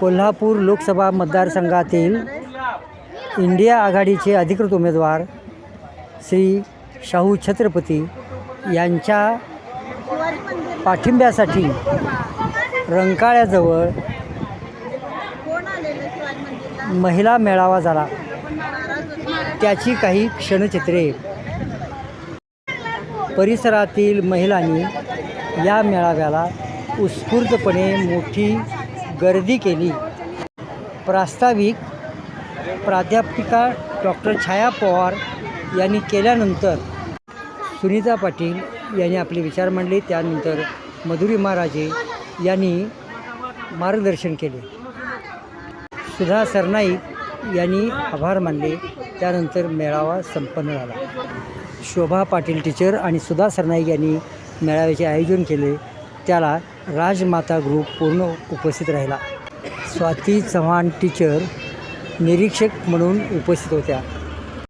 कोल्हापूर लोकसभा मतदारसंघातील इंडिया आघाडीचे अधिकृत उमेदवार श्री शाहू छत्रपती यांच्या पाठिंब्यासाठी रंकाळ्याजवळ महिला मेळावा झाला. त्याची काही क्षणचित्रे. परिसरातील महिलांनी या मेळाव्याला उत्स्फूर्तपणे मोठी गर्दी केली. प्रास्ताविक प्राध्यापिका डॉक्टर छाया पवार यांनी केल्यानंतर सुनीता पाटील यांनी आपले विचार मांडले. त्यानंतर मधुरी महाराजे यांनी मार्गदर्शन केले. सुधा सरनाईक यांनी आभार मानले. त्यानंतर मेळावा संपन्न झाला. शोभा पाटील टीचर आणि सुधा सरनाईक यांनी मेळाव्याचे आयोजन केले. त्याला राजमाता ग्रुप पूर्ण उपस्थित राहिला. स्वाती चव्हाण टीचर निरीक्षक म्हणून उपस्थित होत्या.